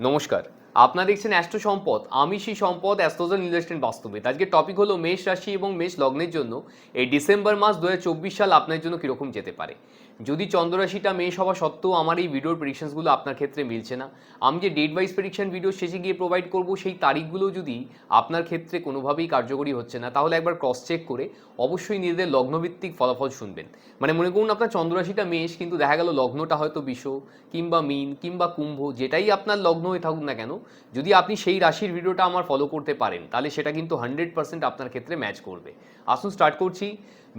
নমস্কার। আপনারা দেখছেন অ্যাস্ট্রো সম্পদ। আমি সেই সম্পদ অ্যাস্ট্রোজন ইনভেস্টমেন্ট বাস্তবিত আজকে টপিক হলো মেষ রাশি এবং মেষ লগ্নের জন্য এই ডিসেম্বর মাস দুহাজার চব্বিশ সাল আপনার জন্য কীরকম যেতে পারে? যদি চন্দ্ররাশিটা মেষ হওয়া সত্ত্বেও আমার এই ভিডিওর প্রেডিকশনসগুলো আপনার ক্ষেত্রে মিলছে না, আমি যে ডেট ওয়াইজ প্রেডিকশন ভিডিও শেষে গিয়ে প্রোভাইড করব, সেই তারিখগুলো যদি আপনার ক্ষেত্রে কোনোভাবেই কার্যকরী হচ্ছে না, তাহলে একবার ক্রস চেক করে অবশ্যই নিজেদের লগ্নভিত্তিক ফলাফল শুনবেন। মানে মনে করুন আপনার চন্দ্ররাশিটা মেষ, কিন্তু দেখা গেল লগ্নটা হয়তো বিষ কিংবা মিন কিংবা কুম্ভ, যেটাই আপনার লগ্ন হয়ে থাকুক না কেন, যদি আপনি সেই রাশির ভিডিওটা আমার ফলো করতে পারেন, তাহলে সেটা কিন্তু হান্ড্রেড পার্সেন্ট আপনার ক্ষেত্রে ম্যাচ করবে। আসুন স্টার্ট করছি।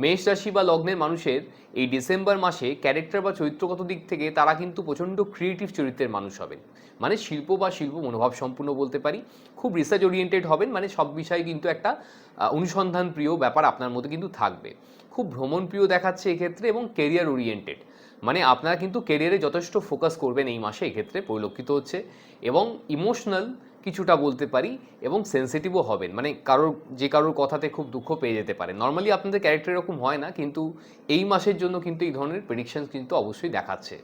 মেষ রাশি বা লগ্নের মানুষের এই ডিসেম্বর মাসে ক্যারেক্টার বা চরিত্রগত দিক থেকে তারা কিন্তু প্রচণ্ড ক্রিয়েটিভ চরিত্রের মানুষ হবেন। মানে শিল্প বা শিল্প মনোভাব সম্পূর্ণ বলতে পারি, খুব রিসার্চ ওরিয়েন্টেড হবেন মানে সব বিষয়ে কিন্তু একটা অনুসন্ধান প্রিয় ব্যাপার আপনার মধ্যে কিন্তু থাকবে। খুব ভ্রমণ প্রিয় দেখাচ্ছে এক্ষেত্রে এবং কেরিয়ার ওরিয়েন্টেড মানে আপনারা কিন্তু কেরিয়ারে যথেষ্ট ফোকাস করবেন এই মাসে, এক্ষেত্রে পরিলক্ষিত হচ্ছে এবং ইমোশনাল কিছুটা বলতে পারি এবং সেন্সিটিভও হবেন। মানে কারোর, যে কারোর কথাতে খুব দুঃখ পেয়ে যেতে পারে। নর্মালি আপনাদের ক্যারেক্টার এরকম হয় না, কিন্তু এই মাসের জন্য কিন্তু এই ধরনের প্রেডিকশান কিন্তু অবশ্যই দেখাচ্ছে।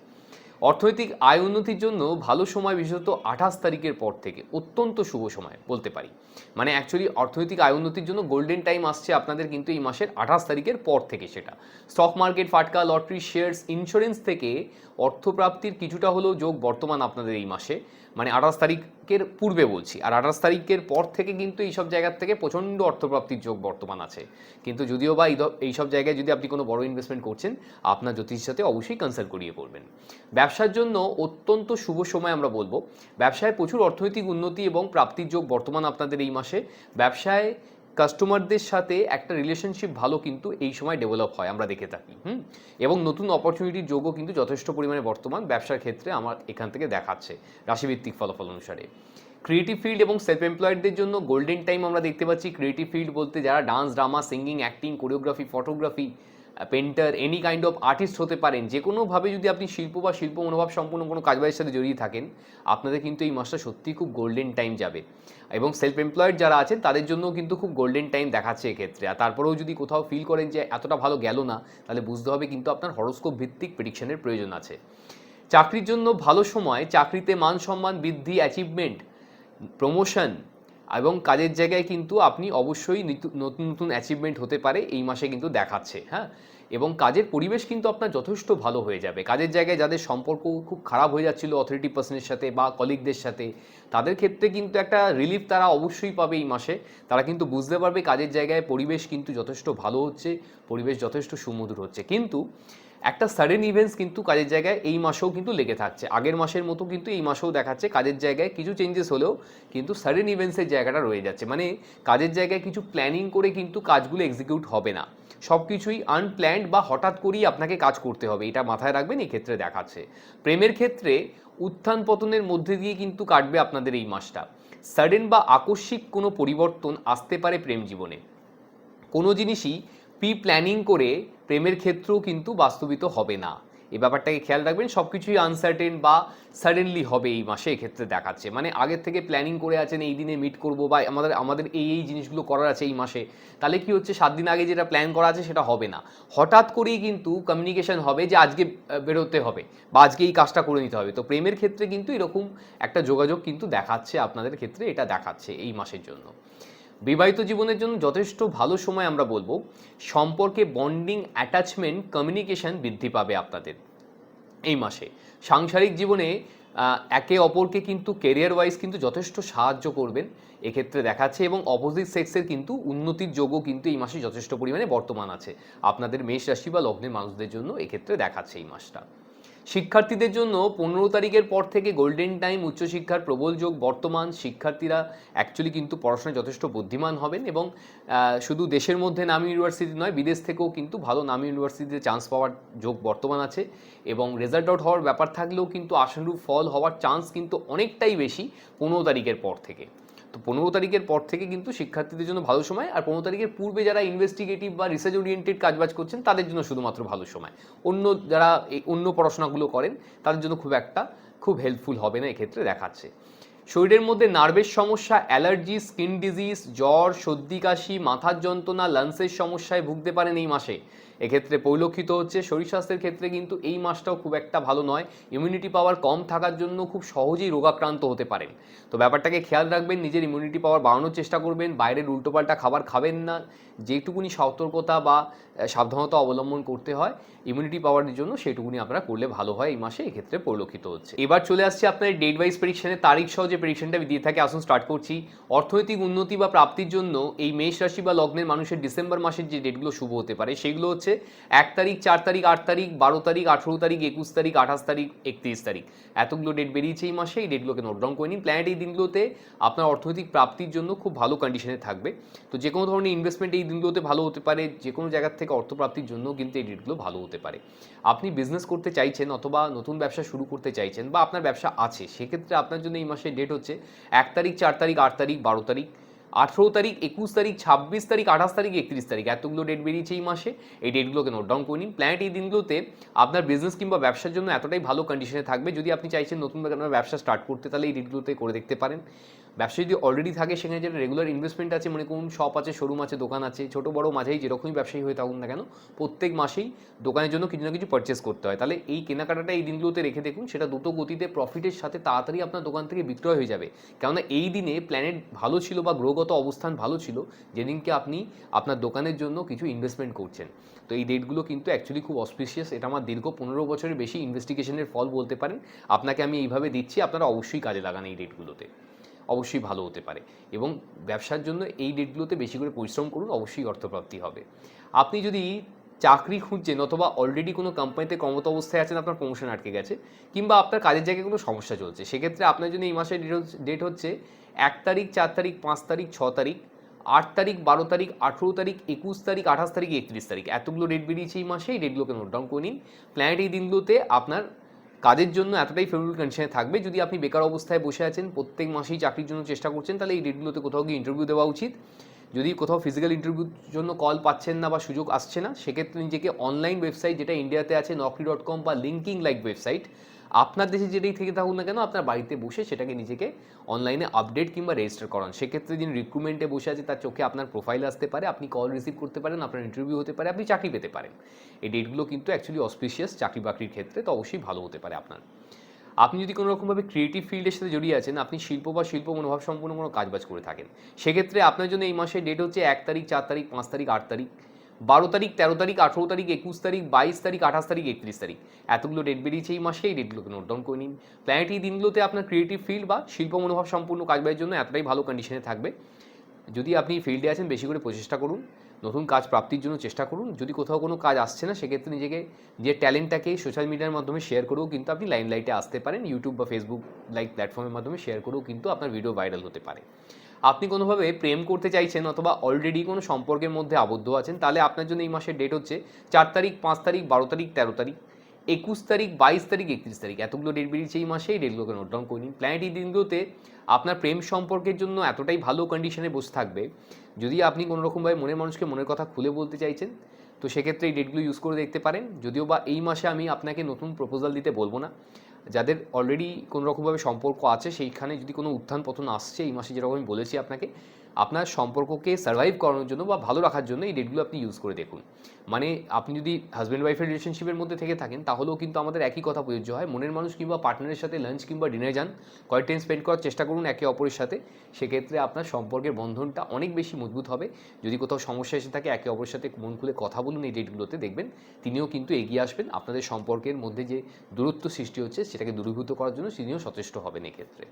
অর্থনৈতিক আয় উন্নতির জন্য ভালো সময়, বিশেষত আঠাশ তারিখের পর থেকে অত্যন্ত শুভ সময় বলতে পারি। মানে অ্যাকচুয়ালি অর্থনৈতিক আয় উন্নতির জন্য গোল্ডেন টাইম আসছে আপনাদের কিন্তু এই মাসের আঠাশ তারিখের পর থেকে সেটা। স্টক মার্কেট ফাটকা লটারি শেয়ার্স ইন্স্যুরেন্স থেকে অর্থপ্রাপ্তির কিছুটা হলেও যোগ বর্তমান আপনাদের এই মাসে। মানে আঠাশ তারিখের পূর্বে বলছি। আর আঠাশ তারিখের পর থেকে কিন্তু এইসব জায়গার থেকে প্রচণ্ড অর্থপ্রাপ্তির যোগ বর্তমান আছে। কিন্তু যদিও বা এই এইসব জায়গায় যদি আপনি কোনো বড় ইনভেস্টমেন্ট করছেন, আপনার জ্যোতিষের সাথে অবশ্যই কনসাল্ট করিয়ে পড়বেন। ব্যবসার জন্য অত্যন্ত শুভ সময় আমরা বলব। ব্যবসায় প্রচুর অর্থনৈতিক উন্নতি এবং প্রাপ্তির যোগ বর্তমান আপনাদের এই মাসে। ব্যবসায় কাস্টমারদের সাথে একটা রিলেশনশিপ ভালো কিন্তু এই সময় ডেভেলপ হয়, আমরা দেখে থাকি, হুম? এবং নতুন অপরচুনিটির যোগও কিন্তু যথেষ্ট পরিমাণে বর্তমান ব্যবসার ক্ষেত্রে আমার এখান থেকে দেখাচ্ছে রাশিভিত্তিক ফলাফল অনুসারে। ক্রিয়েটিভ ফিল্ড এবং সেলফ এমপ্লয়েডদের জন্য গোল্ডেন টাইম আমরা দেখতে পাচ্ছি ক্রিয়েটিভ ফিল্ড বলতে যারা dance drama singing acting choreography photography painter any kind of artist হতে পারেন, যে কোনোভাবে যদি আপনি শিল্প বা শিল্প মনোভাব সম্পূর্ণ কোনো কাজবাজের সাথে জড়িয়ে থাকেন, আপনাদের কিন্তু এই মাসটা সত্যিই খুব গোল্ডেন টাইম যাবে। এবং সেলফ এমপ্লয়েড যারা আছেন, তাদের জন্য কিন্তু খুব গোল্ডেন টাইম দেখাচ্ছে এক্ষেত্রে। আর তারপরেও যদি কোথাও ফিল করেন যে এতটা ভালো গেল না, তাহলে বুঝতে হবে কিন্তু আপনার হরস্কোপ ভিত্তিক প্রেডিকশনের প্রয়োজন আছে। চাকরির জন্য ভালো সময়, চাকরিতে মান সম্মান বৃদ্ধি অ্যাচিভমেন্ট প্রমোশন এবং কাজের জায়গায় কিন্তু আপনি অবশ্যই নিতু- নতুন নতুন অ্যাচিভমেন্ট হতে পারে, এই মাসে কিন্তু দেখাচ্ছে হ্যাঁ? এবং কাজের পরিবেশ কিন্তু আপনার যথেষ্ট ভালো হয়ে যাবে। কাজের জায়গায় যাদের সম্পর্ক খুব খারাপ হয়ে যাচ্ছিল অথরিটি পার্সনের সাথে বা কলিগদের সাথে, তাদের ক্ষেত্রে কিন্তু একটা রিলিফ তারা অবশ্যই পাবে এই মাসে। তারা কিন্তু বুঝতে পারবে কাজের জায়গায় পরিবেশ কিন্তু যথেষ্ট ভালো হচ্ছে, পরিবেশ যথেষ্ট সুমধুর হচ্ছে। কিন্তু একটা সাডেন ইভেন্টস কিন্তু কাজের জায়গায় এই মাসেও কিন্তু লেগে থাকছে। আগের মাসের মতো কিন্তু এই মাসেও দেখাচ্ছে, কাজের জায়গায় কিছু চেঞ্জেস হলেও কিন্তু সাডেন ইভেন্টসের জায়গাটা রয়ে যাচ্ছে। মানে কাজের জায়গায় কিছু প্ল্যানিং করে কিন্তু কাজগুলো এক্সিকিউট হবে না। সব কিছুই আনপ্ল্যান্ড বা হঠাৎ করেই আপনাকে কাজ করতে হবে, এটা মাথায় রাখবেন এই ক্ষেত্রে দেখাচ্ছে। প্রেমের ক্ষেত্রে উত্থান পতনের মধ্যে দিয়ে কিন্তু কাটবে আপনাদের এই মাসটা। সাডেন বা আকস্মিক কোনো পরিবর্তন আসতে পারে প্রেম জীবনে। কোনো জিনিসই প্রি প্ল্যানিং করে প্রেমের ক্ষেত্রেও কিন্তু বাস্তবিত হবে না। এই ব্যাপারটাকে খেয়াল রাখবেন সব কিছুই আনসার্টেন বা সাডেনলি হবে এই মাসে, এক্ষেত্রে দেখাচ্ছে। মানে আগের থেকে প্ল্যানিং করে আছেন, এই দিনে মিট করব বা আমাদের আমাদের এই এই জিনিসগুলো করার আছে এই মাসে, তাহলে কি হচ্ছে, সাত দিন আগে যেটা প্ল্যান করা আছে সেটা হবে না। হঠাৎ করেই কিন্তু কমিউনিকেশন হবে যে আজকে বেরোতে হবে বা আজকে এই কাজটা করে নিতে হবে। তো প্রেমের ক্ষেত্রে কিন্তু এরকম একটা যোগাযোগ কিন্তু দেখাচ্ছে, আপনাদের ক্ষেত্রে এটা দেখাচ্ছে এই মাসের জন্য। বিবাহিত জীবনের জন্য যথেষ্ট ভালো সময় আমরা বলব। সম্পর্কে বন্ডিং অ্যাটাচমেন্ট কমিউনিকেশন বৃদ্ধি পাবে আপনাদের। এই মাসে সাংসারিক জীবনে একে অপরকে কিন্তু কেরিয়ার ওয়াইজ কিন্তু যথেষ্ট সাহায্য করবেন। এক্ষেত্রে দেখাচ্ছে এবং অপোজিট সেক্সের কিন্তু উন্নতির যোগও কিন্তু এই মাসে যথেষ্ট পরিমাণে বর্তমান আছে। আপনাদের মেষ রাশি বা লগ্নের মানুষদের জন্য এক্ষেত্রে দেখাচ্ছে এই মাসটা। শিক্ষার্থীদের জন্য পনেরো তারিখের পর থেকে গোল্ডেন টাইম উচ্চশিক্ষার প্রবল যোগ বর্তমান। শিক্ষার্থীরা অ্যাকচুয়ালি কিন্তু পড়াশোনায় যথেষ্ট বুদ্ধিমান হবেন এবং শুধু দেশের মধ্যে নামি ইউনিভার্সিটি নয়, বিদেশ থেকেও কিন্তু ভালো নামি ইউনিভার্সিটিতে চান্স পাওয়ার যোগ বর্তমান আছে এবং রেজাল্ট আউট হওয়ার ব্যাপার থাকলেও কিন্তু আশানুরূপ ফল হওয়ার চান্স কিন্তু অনেকটাই বেশি পনেরো তারিখের পর থেকে। তো পনেরো তারিখের পর থেকে কিন্তু শিক্ষার্থীদের জন্য ভালো সময়, আর পনেরো তারিখের পূর্বে যারা ইনভেস্টিগেটিভ বা রিসার্চ ওরিয়েন্টেড কাজবাজ করছেন, তাদের জন্য শুধুমাত্র ভালো সময়। অন্য যারা এই অন্য পড়াশোনাগুলো করেন, তাদের জন্য খুব একটা, খুব হেল্পফুল হবে না এক্ষেত্রে দেখাচ্ছে। শরীরের মধ্যে নার্ভের সমস্যা অ্যালার্জি স্কিন ডিজিজ জ্বর, সর্দি, কাশি, মাথার যন্ত্রণা লাংসের সমস্যায় ভুগতে পারেন এই মাসে। এক্ষেত্রে পরিলক্ষিত হচ্ছে। শরীর স্বাস্থ্যের ক্ষেত্রে কিন্তু এই মাসটাও খুব একটা ভালো নয়। ইমিউনিটি পাওয়ার কম থাকার জন্য খুব সহজেই রোগাক্রান্ত হতে পারেন। তো ব্যাপারটাকে খেয়াল রাখবেন, নিজের ইমিউনিটি পাওয়ার বাড়ানোর চেষ্টা করবেন, বাইরের উল্টোপাল্টা খাবার খাবেন না। যেটুকুনি সতর্কতা বা সাবধানতা অবলম্বন করতে হয় ইমিউনিটি পাওয়ারের জন্য সেটুকুনি আপনারা করলে ভালো হয়। এই মাসে এক্ষেত্রে পরিলক্ষিত হচ্ছে। এবার চলে আসছে আপনার ডেট ওয়াইজ প্রেডিকশনের তারিখ সহ যে প্রেডিকশনটা আমি দিয়ে থাকি, আসুন স্টার্ট করছি। অর্থনৈতিক উন্নতি বা প্রাপ্তির জন্য এই মেষ রাশি বা লগ্নের মানুষের ডিসেম্বর মাসের যে ডেটগুলো শুভ হতে পারে, সেগুলো হচ্ছে এক তারিখ, চার তারিখ, আট তারিখ, বারো তারিখ, আঠেরো তারিখ, একুশ তারিখ, আঠাশ তারিখ, একত্রিশ তারিখ। এতগুলো ডেট বেরিয়েছে এই মাসে, এই ডেটগুলোকে নোট ডাউন করে নিন। প্ল্যানেট এই দিনগুলোতে আপনার অর্থনৈতিক প্রাপ্তির জন্য খুব ভালো কন্ডিশনে থাকবে। তো যে কোনো ধরনের ইনভেস্টমেন্ট এই দিনগুলোতে ভালো হতে পারে, যে কোনো জায়গা থেকে অর্থ প্রাপ্তির জন্য কিন্তু এই ডেটগুলো ভালো হতে পারে। আপনি বিজনেস করতে চাইছেন অথবা নতুন ব্যবসা শুরু করতে চাইছেন বা আপনার ব্যবসা আছে, সেক্ষেত্রে আপনার জন্য এই মাসের ডেট হচ্ছে এক তারিখ, চার তারিখ, আট তারিখ, বারো তারিখ। আঠেরো তারিখ, একুশ তারিখ, ছাব্বিশ তারিখ, আঠাশ তারিখ, একত্রিশ তারিখ। এতগুলো ডেট বেরিয়েছে এই মাসে। এই ডেটগুলোকে নোট ডাউন করে নিন। প্ল্যানেট এই দিনগুলোতে আপনার বিজনেস কিংবা ব্যবসার জন্য এতটাই ভালো কন্ডিশনে থাকবে। যদি আপনি চাইছেন নতুন ব্যবসা স্টার্ট করতে, তাহলে এই ডেটগুলোতে করে দেখতে পারেন। ব্যবসা যদি অলরেডি থাকে, সেখানে যেটা রেগুলার ইনভেস্টমেন্ট আছে, মনে করুন শপ আছে শোরুম আছে, দোকান আছে, ছোটো বড় মাঝেই যেরকমই ব্যবসায়ী হয়ে থাকুন না কেন, প্রত্যেক মাসেই দোকানের জন্য কিছু না কিছু পারচেস করতে হয়। তাহলে এই কেনাকাটাটা এই দিনগুলোতে রেখে দেখুন, সেটা দ্রুত গতিতে প্রফিটের সাথে তাড়াতাড়ি আপনার দোকান থেকে বিক্রয় হয়ে যাবে। কেননা এই দিনে প্ল্যানেট ভালো ছিল বা গ্রহগত অবস্থান ভালো ছিল, যেদিনকে আপনি আপনার দোকানের জন্য কিছু ইনভেস্টমেন্ট করছেন। তো এই ডেটগুলো কিন্তু অ্যাকচুয়ালি খুব অসপিসিয়াস এটা আমার দীর্ঘ পনেরো বছরের বেশি ইনভেস্টিগেশনের ফল বলতে পারেন। আপনাকে আমি এইভাবে দিচ্ছি, আপনারা অবশ্যই কাজে লাগান এই ডেটগুলোতে অবশ্যই ভালো হতে পারে এবং ব্যবসার জন্য এই ডেটগুলোতে বেশি করে পরিশ্রম করুন, অবশ্যই অর্থপ্রাপ্তি হবে। আপনি যদি চাকরি খুঁজছেন অথবা অলরেডি কোনো কোম্পানিতে কর্মত অবস্থায় আছেন, আপনার প্রমোশন আটকে গেছে কিংবা আপনার কাজের জায়গায় কোনো সমস্যা চলছে, সেক্ষেত্রে আপনার জন্য এই মাসের ডেট হচ্ছে এক তারিখ, চার তারিখ, পাঁচ তারিখ, ছ তারিখ, আট তারিখ, বারো তারিখ, আঠেরো তারিখ, একুশ তারিখ, আঠাশ তারিখ, একত্রিশ তারিখ। এতগুলো ডেট বেরিয়েছে এই মাসে, এই ডেটগুলোকে নোট ডাউন করে নিন। প্ল্যানেট এই দিনগুলোতে আপনার কাজের জন্য এতটাই ফেভারেবল কন্ডিশনে থাকবে? যদি আপনি বেকার অবস্থায় বসে আছেন, প্রত্যেক মাসেই চাকরির জন্য চেষ্টা করছেন, তাহলে এই ডেটগুলোতে কোথাও গিয়ে ইন্টারভিউ দেওয়া উচিত। যদি কোথাও ফিজিক্যাল ইন্টারভিউর জন্য কল পাচ্ছেন না বা সুযোগ আসছে না, সেক্ষেত্রে নিজেকে অনলাইন ওয়েবসাইট যেটা ইন্ডিয়াতে আছে, নকরি ডট কম বা লিঙ্কিং লাইক ওয়েবসাইট আপনার দেশে যেটাই থেকে থাকুন না কেন, আপনার বাড়িতে বসে সেটাকে নিজেকে অনলাইনে আপডেট কিংবা রেজিস্টার করান। সেক্ষেত্রে যিনি রিক্রুটমেন্টে বসে আছে, তার চোখে আপনার প্রোফাইল আসতে পারে, আপনি কল রিসিভ করতে পারেন, আপনার ইন্টারভিউ হতে পারে, আপনি চাকরি পেতে পারেন। এই ডেটগুলো কিন্তু অ্যাকচুয়ালি অসপিশিয়াস চাকরি বাকরির ক্ষেত্রে তো অবশ্যই ভালো হতে পারে আপনার। আপনি যদি কোনো রকমভাবে ক্রিয়েটিভ ফিল্ডের সাথে জড়িয়ে আছেন, আপনি শিল্প বা শিল্প মনোভাব সম্পূর্ণ কোনো কাজবাজ করে থাকেন, সেক্ষেত্রে আপনার জন্য এই মাসের ডেট হচ্ছে এক তারিখ, চার তারিখ, পাঁচ তারিখ, আট তারিখ। বারো তারিখ, তেরো তারিখ, আঠেরো তারিখ, একুশ তারিখ, বাইশ তারিখ, আঠাশ তারিখ, একত্রিশ তারিখ। এতগুলো ডেট বেরিয়েছে এই মাসে, এই ডেটগুলোকে নোট ডাউন করে নিন। প্ল্যানেট এই দিনগুলোতে আপনার ক্রিয়েটিভ ফিল্ড বা শিল্প মনোভাব সম্পূর্ণ কাজবাজের জন্য এতটাই ভালো কন্ডিশনে থাকবে। যদি আপনি ফিল্ডে আছেন, বেশি করে প্রচেষ্টা করুন। নতুন কাজ প্রাপ্তির জন্য চেষ্টা করুন। যদি কোথাও কোনো কাজ আসছে না, সেক্ষেত্রে নিজেকে যে ট্যালেন্টটাকে সোশ্যাল মিডিয়ার মাধ্যমে শেয়ার করেও কিন্তু আপনি লাইন লাইটে আসতে পারেন। ইউটিউব বা ফেসবুক লাইক প্ল্যাটফর্মের মাধ্যমে শেয়ার করেও কিন্তু আপনার ভিডিও ভাইরাল হতে পারে। আপনি কোনোভাবে প্রেম করতে চাইছেন অথবা অলরেডি কোনো সম্পর্কের মধ্যে আবদ্ধ আছেন, তাহলে আপনার জন্য এই মাসের ডেট হচ্ছে চার তারিখ, পাঁচ তারিখ, বারো তারিখ, তেরো তারিখ, একুশ তারিখ, বাইশ তারিখ, একত্রিশ তারিখ। এতগুলো ডেট বেরিয়েছে এই মাসে, এই ডেটগুলোকে নোট ডাউন করে নিন প্ল্যানেট এই দিনগুলোতে আপনার প্রেম সম্পর্কের জন্য এতটাই ভালো কন্ডিশনে বসে থাকবে, যদি আপনি কোনো রকমভাবে মনের মানুষকে মনের কথা খুলে বলতে চাইছেন, তো সেক্ষেত্রে এই ডেটগুলো ইউজ করে দেখতে পারেন। যদিও বা এই মাসে আমি আপনাকে নতুন প্রপোজাল দিতে বলব না। যাদের অলরেডি কোনোরকমভাবে সম্পর্ক আছে, সেইখানে যদি কোনো উত্থান পতন আসছে, এই মাসে যেরকম আমি বলেছি আপনাকে আপনার সম্পর্ককে সার্ভাইভ করানোর জন্য বা ভালো রাখার জন্য এই ডেটগুলো আপনি ইউজ করে দেখুন। মানে আপনি যদি হাজব্যান্ড ওয়াইফের রিলেশনশিপের মধ্যে থেকে থাকেন, তাহলেও কিন্তু আমাদের একই কথা প্রযোজ্য হয়। মনের মানুষ কিংবা পার্টনারের সাথে লাঞ্চ কিংবা ডিনারে যান, কয়েক টাইম স্পেন্ড করার চেষ্টা করুন একে অপরের সাথে, সেক্ষেত্রে আপনার সম্পর্কের বন্ধনটা অনেক বেশি মজবুত হবে। যদি কোথাও সমস্যা এসে থাকে, একে অপরের সাথে মন খুলে কথা বলুন এই ডেটগুলোতে দেখবেন তিনিও কিন্তু এগিয়ে আসবেন। আপনাদের সম্পর্কের মধ্যে যে দূরত্ব সৃষ্টি হচ্ছে, সেটাকে দূরীভূত করার জন্য তিনিও সচেষ্ট হবেন এক্ষেত্রে।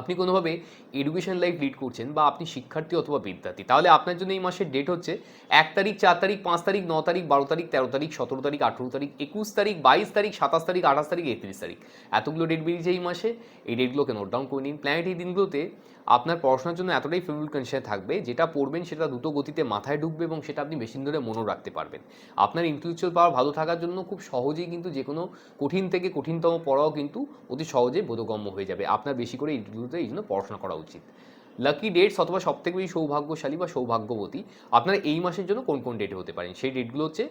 আপনি কোনোভাবে এডুকেশন লাইফ লিড করছেন বা আপনি শিক্ষার্থী অথবা বিদ্যার্থী, তাহলে আপনার জন্য এই মাসের ডেট হচ্ছে এক তারিখ, চার তারিখ, পাঁচ তারিখ, ন তারিখ, বারো তারিখ, তেরো তারিখ, সতেরো তারিখ, আঠেরো তারিখ, একুশ তারিখ, বাইশ তারিখ, সাতাশ তারিখ, আঠাশ তারিখ, একত্রিশ তারিখ। এতগুলো ডেট বেরিয়েছে এই মাসে। এই ডেটগুলোকে নোট ডাউন করে নিন। প্ল্যানেট এই দিনগুলোতে আপনার পড়াশোনার জন্য এতটাই ফেভারিট কন্ডিশনে থাকবে, যেটা পড়বেন সেটা দ্রুত গতিতে মাথায় ঢুকবে এবং সেটা আপনি বেশি ধরে মনেও রাখতে পারবেন। আপনার ইন্টেলেকচুয়াল পাওয়ার ভালো থাকার জন্য খুব সহজেই কিন্তু যে কোনো কঠিন থেকে কঠিনতম পড়াও কিন্তু অতি সহজে বোধগম্য হয়ে যাবে। আপনার বেশি করে এইগুলোতে এই জন্য পড়াশোনা করা উচিত। লাকি ডেটস অথবা সবথেকে বেশি সৌভাগ্যশালী বা সৌভাগ্যবতী আপনারা এই মাসের জন্য কোন কোন ডেটে হতে পারেন? সেই ডেটগুলো হচ্ছে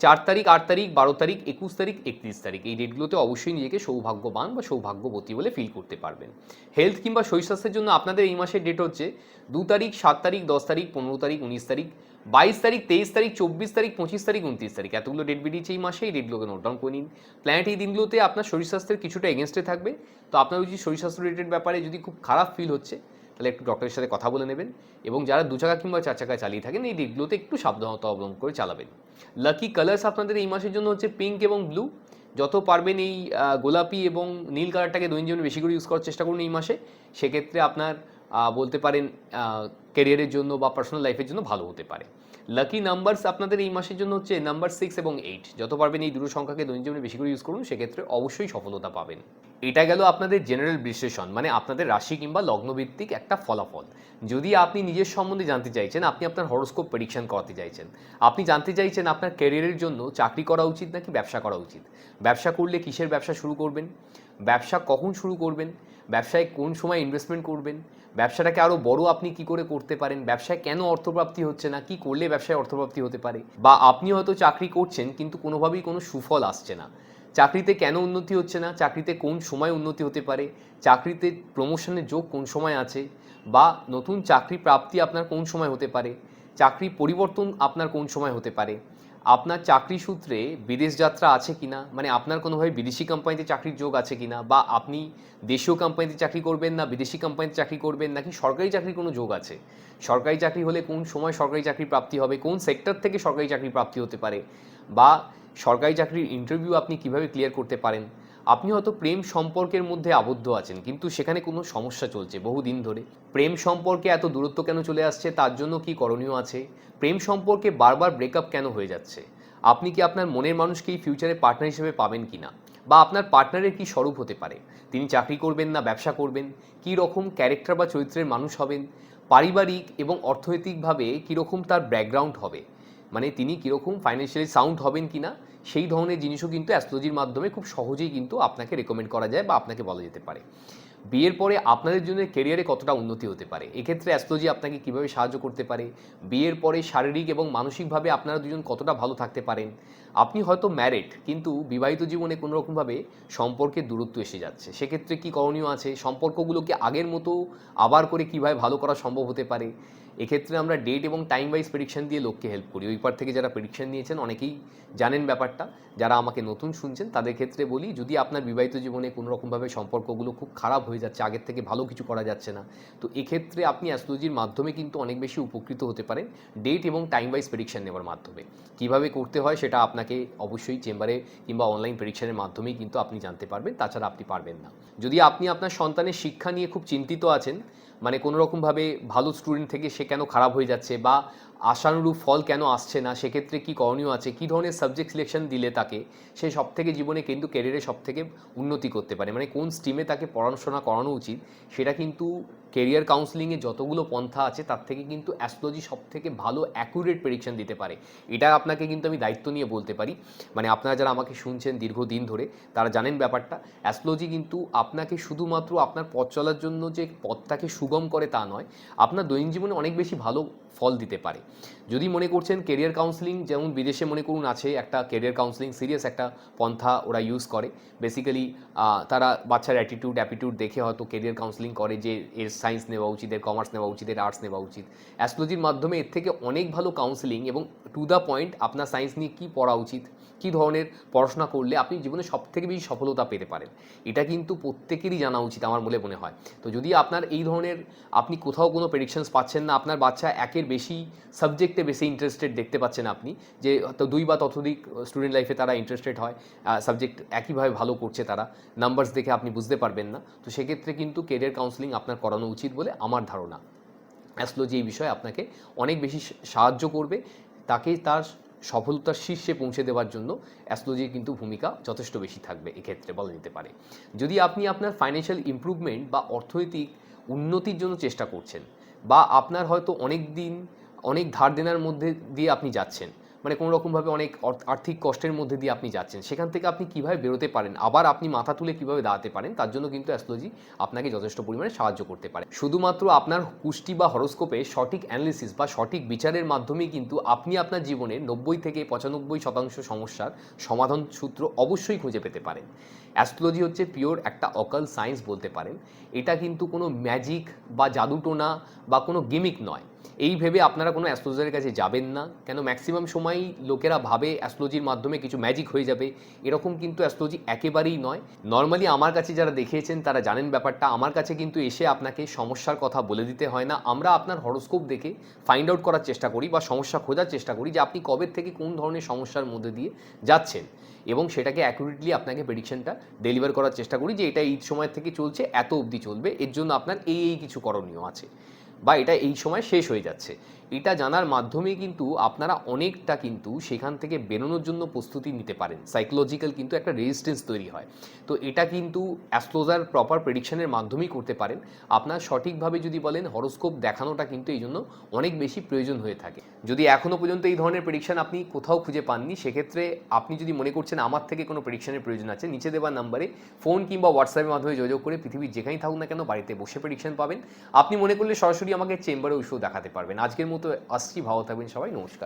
চার তারিখ, আট তারিখ, বারো তারিখ, একুশ তারিখ, একত্রিশ তারিখ। এই ডেটগুলোতে অবশ্যই নিজেকে সৌভাগ্যবান বা সৌভাগ্যবতী বলে ফিল করতে পারবেন। হেলথ কিংবা শরীর স্বাস্থ্যের জন্য আপনাদের এই মাসের ডেট হচ্ছে দু তারিখ, সাত তারিখ, দশ তারিখ, পনেরো তারিখ, উনিশ তারিখ, বাইশ তারিখ, তেইশ তারিখ, চব্বিশ তারিখ, পঁচিশ তারিখ, উনত্রিশ তারিখ। এতগুলো ডেট বেরিয়েছে এই মাসে, এই ডেটগুলোকে নোট ডাউন করে নিন। প্ল্যানেট এই দিনগুলোতে আপনার শরীর স্বাস্থ্যের কিছুটা এগেনস্টে থাকবে। তো আপনার উচিত শরীর স্বাস্থ্য রিলেটেড ব্যাপারে যদি খুব খারাপ ফিল হচ্ছে তাহলে একটু ডক্টরের সাথে কথা বলে নেবেন এবং যারা দু চাকা কিংবা চার চাকা চালিয়ে থাকেন, এই দিকগুলোতে একটু সাবধানতা অবলম্বন করে চালাবেন। লাকি কালার্স আপনাদের এই মাসের জন্য হচ্ছে পিঙ্ক এবং ব্লু যত পারবেন এই গোলাপি এবং নীল কালারটাকে দৈনন্দিন বেশি করে ইউজ করার চেষ্টা করুন এই মাসে। সেক্ষেত্রে আপনার বলতে পারেন ক্যারিয়ারের জন্য বা পার্সোনাল লাইফের জন্য ভালো হতে পারে। লাকি নাম্বারস আপনাদের এই মাসের জন্য হচ্ছে নাম্বার সিক্স এবং এইট যত পারবেন এই দুটো সংখ্যাকে দৈনিক জীবনে বেশি করে ইউজ করুন, সেক্ষেত্রে অবশ্যই সফলতা পাবেন। এটা গেল আপনাদের জেনারেল বিশ্লেষণ মানে আপনাদের রাশি কিংবা লগ্নভিত্তিক একটা ফলাফল। যদি আপনি নিজের সম্বন্ধে জানতে চাইছেন, আপনি আপনার হরোস্কোপ প্রেডিকশন করাতে চাইছেন। আপনি জানতে চাইছেন আপনার ক্যারিয়ারের জন্য চাকরি করা উচিত নাকি ব্যবসা করা উচিত? ব্যবসা করলে কিসের ব্যবসা শুরু করবেন? ব্যবসা কখন শুরু করবেন? ব্যবসায় কোন সময় ইনভেস্টমেন্ট করবেন? ব্যবসাটাকে আরও বড় আপনি কি করে করতে পারেন? ব্যবসায় কেন অর্থপ্রাপ্তি হচ্ছে না? কি করলে ব্যবসায় অর্থপ্রাপ্তি হতে পারে? বা আপনি হয়তো চাকরি করছেন, কিন্তু কোনোভাবেই কোনো সুফল আসছে না। চাকরিতে কেন উন্নতি হচ্ছে না? চাকরিতে কোন সময় উন্নতি হতে পারে? চাকরিতে প্রমোশনের যোগ কোন সময় আছে? বা নতুন চাকরি প্রাপ্তি আপনার কোন সময় হতে পারে? চাকরি পরিবর্তন আপনার কোন সময় হতে পারে? আপনার চাকরি সূত্রে বিদেশ যাত্রা আছে কি না মানে আপনার কোনোভাবে বিদেশি কোম্পানিতে চাকরির যোগ আছে কি না বা আপনি দেশীয় কোম্পানিতে চাকরি করবেন না, বিদেশি কোম্পানিতে চাকরি করবেন নাকি সরকারি চাকরির কোনো যোগ আছে? সরকারি চাকরি হলে কোন সময় সরকারি চাকরি প্রাপ্তি হবে? কোন সেক্টর থেকে সরকারি চাকরি প্রাপ্তি হতে পারে? বা সরকারি চাকরির ইন্টারভিউ আপনি কীভাবে ক্লিয়ার করতে পারেন? আপনি হয়তো প্রেম সম্পর্কের মধ্যে আবদ্ধ আছেন, কিন্তু সেখানে কোনো সমস্যা চলছে বহুদিন ধরে। প্রেম সম্পর্কে এত দূরত্ব কেন চলে আসছে, তার জন্য কি করণীয় আছে? প্রেম সম্পর্কে বারবার ব্রেকআপ কেন হয়ে যাচ্ছে? আপনি কি আপনার মনের মানুষকেই ফিউচারে পার্টনার হিসেবে পাবেন কি না? বা আপনার পার্টনারের কি স্বরূপ হতে পারে? তিনি চাকরি করবেন না, ব্যবসা করবেন? কী রকম ক্যারেক্টার বা চরিত্রের মানুষ হবেন? পারিবারিক এবং অর্থনৈতিকভাবে কীরকম তার ব্যাকগ্রাউন্ড হবে? মানে তিনি কীরকম ফাইন্যান্সিয়ালি সাউন্ড হবেন কি না সেই ধরনের জিনিসও কিন্তু অ্যাস্ট্রোলজির মাধ্যমে খুব সহজেই কিন্তু আপনাকে রেকমেন্ড করা যায় বা আপনাকে বলা যেতে পারে। বিয়ের পরে আপনাদের জন্য কেরিয়ারে কতটা উন্নতি হতে পারে? এক্ষেত্রে অ্যাস্ট্রোলজি আপনাকে কীভাবে সাহায্য করতে পারে? বিয়ের পরে শারীরিক এবং মানসিকভাবে আপনারা দুজন কতটা ভালো থাকতে পারেন? আপনি হয়তো ম্যারিড কিন্তু বিবাহিত জীবনে কোনো রকমভাবে সম্পর্কের দূরত্ব এসে যাচ্ছে। সেক্ষেত্রে কী করণীয় আছে? সম্পর্কগুলোকে আগের মতো আবার করে কীভাবে ভালো করা সম্ভব হতে পারে? এক্ষেত্রে আমরা ডেট এবং টাইম ওয়াইজ প্রেডিকশন দিয়ে লোককে হেল্প করি। ওই পার থেকে যারা প্রেডিকশন নিয়েছেন, অনেকেই জানেন ব্যাপারটা। যারা আমাকে নতুন শুনছেন, তাদের ক্ষেত্রে বলি, যদি আপনার বিবাহিত জীবনে কোনো রকমভাবে সম্পর্কগুলো খুব খারাপ হয়ে যাচ্ছে, আগের থেকে ভালো কিছু করা যাচ্ছে না, তো এক্ষেত্রে আপনি অ্যাস্ট্রোলজির মাধ্যমে কিন্তু অনেক বেশি উপকৃত হতে পারেন ডেট এবং টাইম ওয়াইজ প্রেডিকশন নেওয়ার মাধ্যমে। কীভাবে করতে হয় সেটা আপনাকে অবশ্যই চেম্বারে কিংবা অনলাইন প্রেডিকশনের মাধ্যমেই কিন্তু আপনি জানতে পারবেন, তাছাড়া আপনি পারবেন না। যদি আপনি আপনার সন্তানের শিক্ষা নিয়ে খুব চিন্তিত আছেন মানে কোনো রকমভাবে ভালো স্টুডেন্ট থেকে সে কেন খারাপ হয়ে যাচ্ছে বা আশানুরূপ ফল কেন আসছে না, সেক্ষেত্রে কী করণীয় আছে, কী ধরনের সাবজেক্ট সিলেকশন দিলে তাকে সে সব থেকে জীবনে কিন্তু ক্যারিয়ারে সব থেকে উন্নতি করতে পারে? মানে কোন স্ট্রিমে তাকে পড়াশোনা করানো উচিত, সেটা কিন্তু কেরিয়ার কাউন্সিলিংয়ে যতগুলো পন্থা আছে, তার থেকে কিন্তু অ্যাস্ট্রোলজি সব থেকে ভালো অ্যাকুরেট প্রেডিকশন দিতে পারে। এটা আপনাকে কিন্তু আমি দায়িত্ব নিয়ে বলতে পারি। মানে আপনারা যারা আমাকে শুনছেন দীর্ঘদিন ধরে, তারা জানেন ব্যাপারটা। অ্যাস্ট্রোলজি কিন্তু আপনাকে শুধুমাত্র আপনার পথ চলার জন্য যে পথটাকে সুগম করে তা নয়, আপনার দৈনিক জীবনে অনেক বেশি ভালো ফল দিতে পারে। যদি মনে করছেন কেরিয়ার কাউন্সিলিং যেমন বিদেশে মনে করুন আছে একটা কেরিয়ার কাউন্সিলিং সিরিয়াস একটা পন্থা ওরা ইউজ করে। বেসিক্যালি তারা বাচ্চার অ্যাটিটিউড অ্যাপিটিউড দেখে হয়তো কেরিয়ার কাউন্সিলিং করে যে এর সায়েন্স নেওয়া উচিত, এর কমার্স নেওয়া উচিত, এর আর্টস নেওয়া উচিত। অ্যাস্ট্রোলজির মাধ্যমে এর থেকে অনেক ভালো কাউন্সিলিং এবং টু দ্য পয়েন্ট আপনার সায়েন্স নিয়ে কী পড়া উচিত? কী ধরনের পড়াশোনা করলে আপনি জীবনে সব থেকে বেশি সফলতা পেতে পারেন? এটা কিন্তু প্রত্যেকেরই জানা উচিত আমার বলে মনে হয়। তো যদি আপনার এই ধরনের আপনি কোথাও কোনো প্রেডিকশনস পাচ্ছেন না, আপনার বাচ্চা একের বেশি সাবজেক্টে বেশি ইন্টারেস্টেড দেখতে পাচ্ছেন আপনি, যে তো দুই বা ততোধিক স্টুডেন্ট লাইফে তারা ইন্টারেস্টেড হয় সাবজেক্ট একইভাবে ভালো করছে তারা নাম্বারস দেখে আপনি বুঝতে পারবেন না, তো সেক্ষেত্রে কিন্তু কেরিয়ার কাউন্সিলিং আপনার করানো উচিত বলে আমার ধারণা। অ্যাস্ট্রোলজি এই বিষয়ে আপনাকে অনেক বেশি সাহায্য করবে, তাকে তার সফলতার শীর্ষে পৌঁছে দেওয়ার জন্য অ্যাস্ট্রোলজির কিন্তু ভূমিকা যথেষ্ট বেশি থাকবে এক্ষেত্রে বলা যেতে পারে। যদি আপনি আপনার ফাইন্যান্সিয়াল ইম্প্রুভমেন্ট বা অর্থনৈতিক উন্নতির জন্য চেষ্টা করছেন বা আপনার হয়তো অনেক দিন, অনেক ধার দেনার মধ্যে দিয়ে আপনি যাচ্ছেন মানে কোনো রকমভাবে অনেক আর্থিক কষ্টের মধ্যে দিয়ে আপনি যাচ্ছেন। সেখান থেকে আপনি কীভাবে বেরোতে পারেন? আবার আপনি মাথা তুলে কীভাবে দাঁড়াতে পারেন? তার জন্য কিন্তু অ্যাস্ট্রোলজি আপনাকে যথেষ্ট পরিমাণে সাহায্য করতে পারে। শুধুমাত্র আপনার কুষ্টি বা হরোস্কোপে সঠিক অ্যানালিসিস বা সঠিক বিচারের মাধ্যমেই কিন্তু আপনি আপনার জীবনের নব্বই থেকে পঁচানব্বই শতাংশ সমস্যার সমাধান সূত্র অবশ্যই খুঁজে পেতে পারেন। অ্যাস্ট্রোলজি হচ্ছে পিওর একটা অকাল সায়েন্স বলতে পারেন। এটা কিন্তু কোনো ম্যাজিক বা জাদুটোনা বা কোনো গেমিক নয়। এই ভেবে আপনারা কোনো অ্যাস্ট্রোলজারের কাছে যাবেন না। কেন ম্যাক্সিমাম সময় লোকেরা ভাবে অ্যাস্ট্রোলজির মাধ্যমে কিছু ম্যাজিক হয়ে যাবে। এরকম কিন্তু অ্যাস্ট্রোলজি একেবারেই নয়। নর্মালি আমার কাছে যারা দেখিয়েছেন, তারা জানেন ব্যাপারটা। আমার কাছে কিন্তু এসে আপনাকে সমস্যার কথা বলে দিতে হয় না। আমরা আপনার হরোস্কোপ দেখে ফাইন্ড আউট করার চেষ্টা করি বা সমস্যা খোঁজার চেষ্টা করি যে আপনি কবে থেকে কোন ধরনের সমস্যার মধ্যে দিয়ে যাচ্ছেন। এবং সেটাকে অ্যাকুরেটলি আপনাকে প্রেডিকশনটা ডেলিভার করার চেষ্টা করি যে এটা এই সময় থেকে চলছে, এত অবধি চলবে। এর জন্য আপনার এই এই কিছু করণীয় আছে। বা এটা এই সময় শেষ হয়ে যাচ্ছে। এটা জানার মাধ্যমে কিন্তু আপনারা অনেকটা কিন্তু সেখান থেকে বেরোনোর জন্য প্রস্তুতি নিতে পারেন। সাইকোলজিক্যাল কিন্তু একটা রেজিস্ট্যান্স তৈরি হয়। তো এটা কিন্তু অ্যাস্ট্রোজার প্রপার প্রেডিকশনের মাধ্যমেই করতে পারেন। আপনার সঠিকভাবে যদি বলেন হরোস্কোপ দেখানোটা কিন্তু এই জন্য অনেক বেশি প্রয়োজন হয়ে থাকে। যদি এখনও পর্যন্ত এই ধরনের প্রেডিকশন আপনি কোথাও খুঁজে পাননি, সেক্ষেত্রে আপনি যদি মনে করছেন আমার থেকে কোনো প্রেডিকশনের প্রয়োজন আছে, নিচে দেওয়ার নাম্বারে ফোন কিংবা হোয়াটসঅ্যাপের মাধ্যমে যোগাযোগ করে পৃথিবীর যেখানেই থাকুক না কেন বাড়িতে বসে প্রেডিকশন পাবেন। আপনি মনে করলে সরাসরি আমাকে চেম্বারে শো দেখাতে পারবেন। আজকের মতো আসছি ভালো থাকবেন সবাই নমস্কার।